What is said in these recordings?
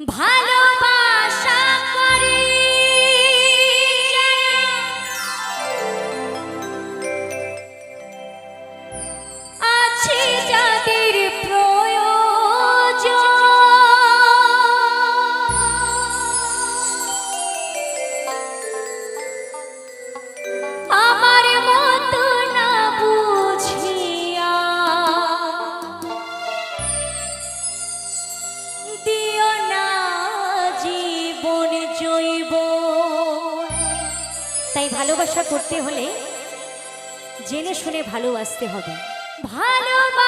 ভালো ভালোবাসা করতে হলে জেনে শুনে ভালোবাসতে হবে। ভালোবাসা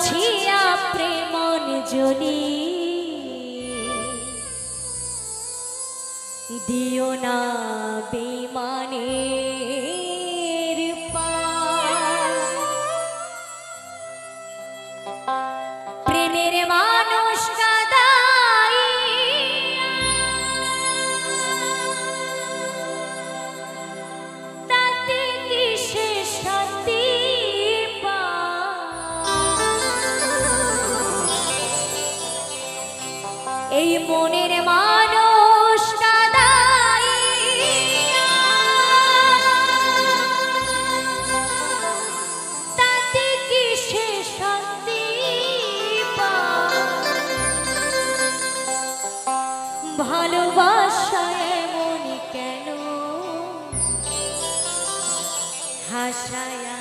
বুঝিয়া প্রেমন জনি দিও না বিমানে মনের মানুষ সে শান্তি ভালোবাসায় মনে কেন? হাসায়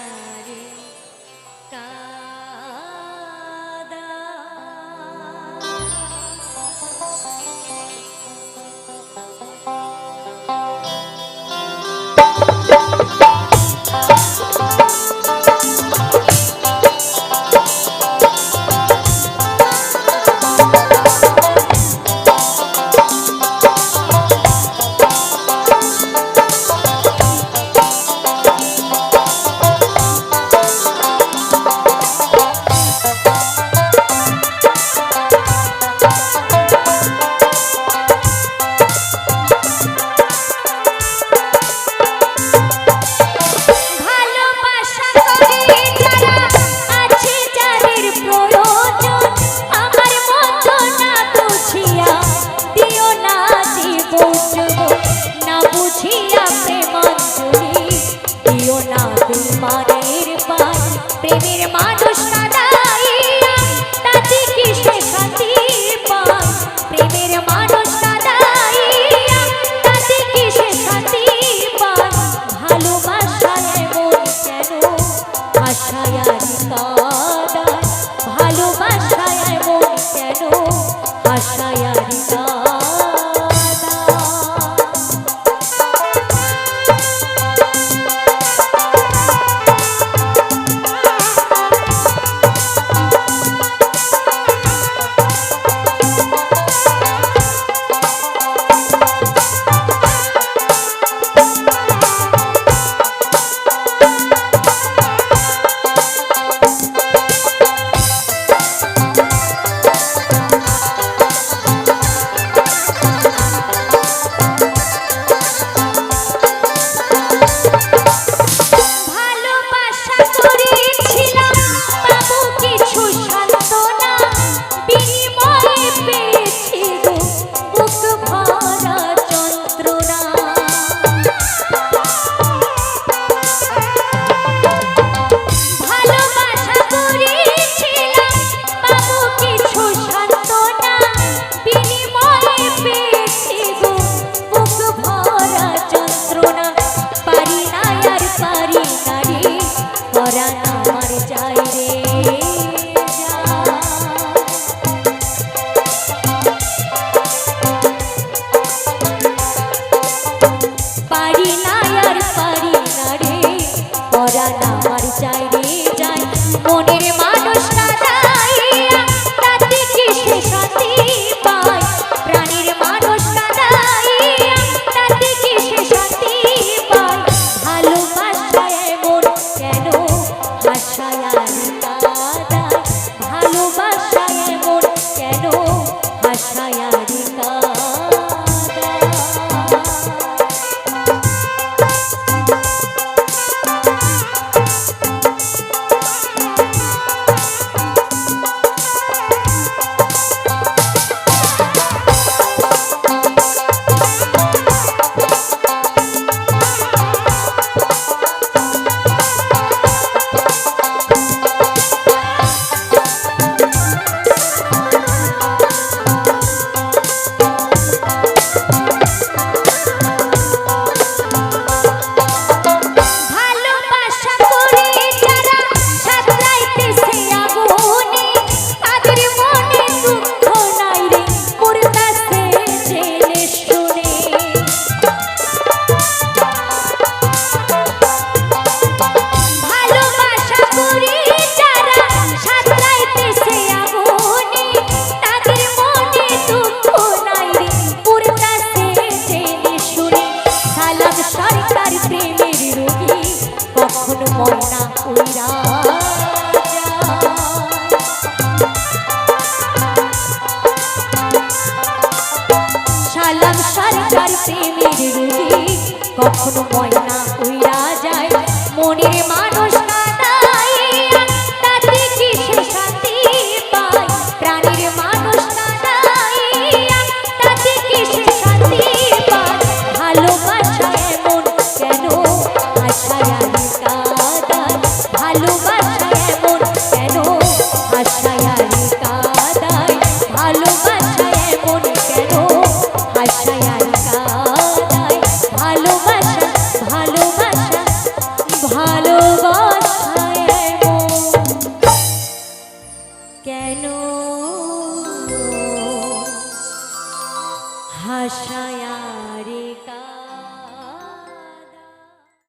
আশায় ভালোবাসা